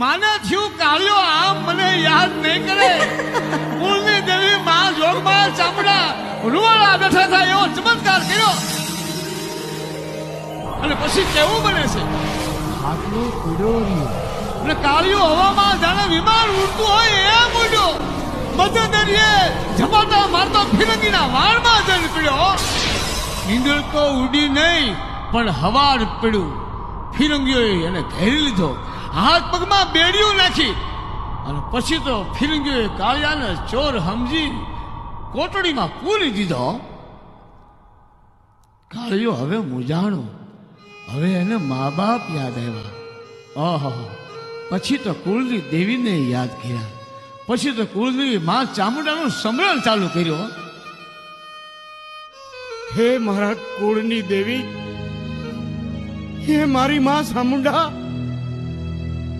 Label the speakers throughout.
Speaker 1: માને થયું કાળિયો આમ મને યાદ નહીં કરે. કુળની દેવી માં જોગમાં ચામડા રૂવાળા બેઠા થાય એવો ચમત્કાર કર્યો. અને પછી કેવું બને છે?
Speaker 2: આટલો પીડો
Speaker 1: અને કાળિયો હવામાં જાણે વિમાન ઉડતું હોય એમ ઉડ્યો. મધ્ય દરિયે ઝપાટા મારતો ફિરંગીના વાળમાં જઈને પડ્યો ઈંદળ તો ઉડી નહીં પણ હવાડ પડ્યું. ફિરંગીઓએ એને ઘેરી લીધો. હાથ પગમાં બેડિયું નાખી અને પછી તો ફિરંગીઓએ કાળિયાને ચોર સમજી કોટડીમાં પૂરી દીધો. કાળિયો, હવે મૂંઝાણો. હવે એને મા બાપ યાદ આવ્યા. ઓહો, પછી તો કુળની દેવીને યાદ કર્યા. પછી તો કુળદેવી મા ચામુંડાનું સમરણ ચાલુ કર્યો.
Speaker 2: હે મારા કુળની દેવી. હે મારી મા સામુંડા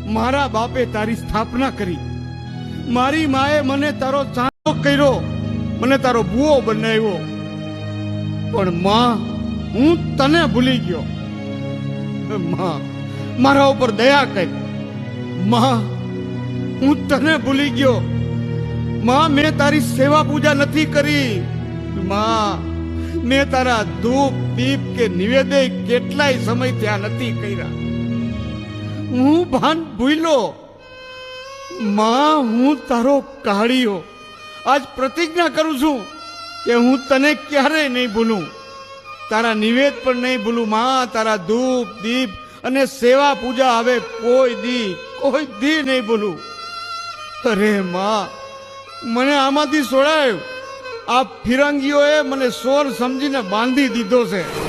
Speaker 2: મારા બાપે તારી સ્થાપના કરી. મારી માએ મને તારો ચાંદો કર્યો. મને તારો બુઓ બનાવ્યો. પણ માં, હું તને ભૂલી ગયો. માં, મારા ઉપર દયા કર. માં, હું તને ભૂલી ગયો. માં, મેં તારી સેવા પૂજા નથી કરી. માં, મેં તારા ધૂપ દીપ કે નિવેદય કેટલાય સમય ત્યાં નથી કર્યા. હું ભાન ભૂલો. માં, હું તારો કાળીઓ આજ પ્રતિજ્ઞા કરું છું કે હું તને ક્યારેય નહીં ભૂલું. તારા નિવેદ પણ નહીં ભૂલું, માં, તારા ધૂપ, દીપ અને સેવા પૂજા હવે કોઈ દી કોઈ દી નહીં ભૂલું. અરે, માં, મને આમાંથી સોળાયું આ ફિરંગીઓએ મને સોર સમજીને બાંધી દીધો છે.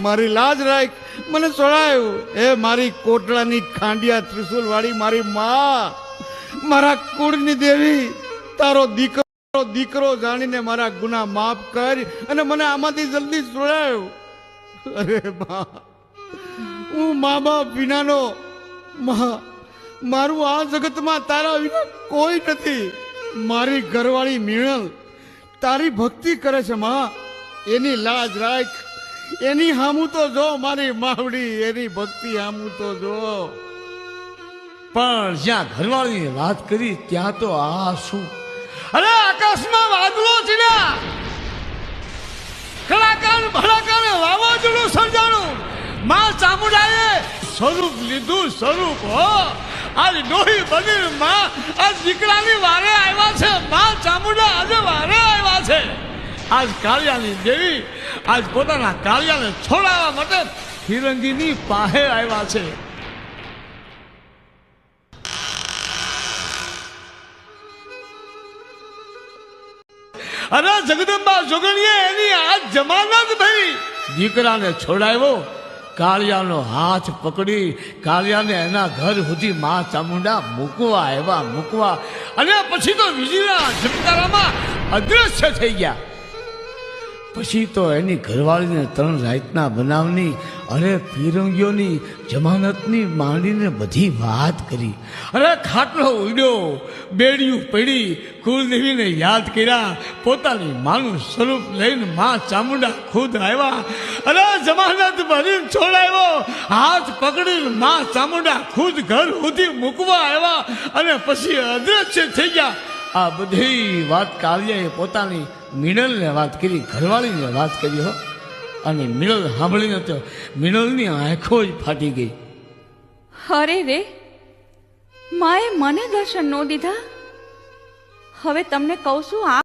Speaker 2: મારી લાજ રાખ. મને છોડાયું એ મારી કોટડાની ખાંડિયા ત્રિશુલ વાળી મારી માં, મારા કુળની દેવી, તારો દીકરો દીકરો જાણીને મારા ગુના માફ કર અને મને આમાંથી જલ્દી સોળાયો. અરે મા હું મા બાપ વિનાનો મા, મારું આ જગતમાં તારા વિના કોઈ નથી. મારી ઘરવાળી મીણલ તારી ભક્તિ કરે છે, મા. એની લાજ રાખ. એની હામું તો જો, મારી માવડી, એની ભક્તિ હામું તો જો.
Speaker 1: પણ જ્યાં ઘરવાળીની વાત કરી, ત્યાં તો આ શું? અરે, આકાશમાં વાદળો ચડ્યા કલાકાર, ભડાકાર, વાવાઝોડું સર્જાણું. માં ચામુંડાએ સ્વરૂપ લીધું, સ્વરૂપ, હો. આજ ડોહી બની માં, આજ દીકરાની વારે આવ્યા છે. માં ચામુંડા આજે વારે આવ્યા છે. આજ કાળિયાની દેવી આજ પોતાના કાળિયાને છોડાવવા માટે ફિરંગીની પાસે આવ્યા છે. અરે જગદંબા જોગણીએ એની આ જમાનત ભરી. દીકરાને છોડાવ્યો, કાળિયાનો હાથ પકડી, કાળિયાને એના ઘર સુધી મા ચામુંડા મૂકવા આવ્યા મૂકવા. અને પછી તો વીજળીના ઝટકારામાં અદ્રશ્ય થઈ ગયા. પછી તો એની ઘરવાળીને ત્રણ રાતના બનાવની અને ફિરંગીઓની જમાનતની માંડીને બધી વાત કરી. અરે ખાટલો ઉડ્યો, બેડિયું પડી, કુલદેવીને યાદ કર્યા, પોતાની માનું સ્વરૂપ લઈને માં ચામુંડા ખુદ આવ્યા. અરે જમાનત ભરીને છોડાવ્યો હાથ પકડીને માં ચામુંડા ખુદ ઘર સુધી મૂકવા આવ્યા અને પછી અદ્રશ્ય થઈ ગયા. આ બધી વાત કાવ્યાએ પોતાની મિનલને વાત કરી, ઘરવાળીને વાત કરી હો. અને મિનલ સાંભળીને તો મિનલની આંખો જ ફાટી ગઈ.
Speaker 3: અરે રે, માએ મને દર્શન ન દીધા? હવે તમને કહું છું, આ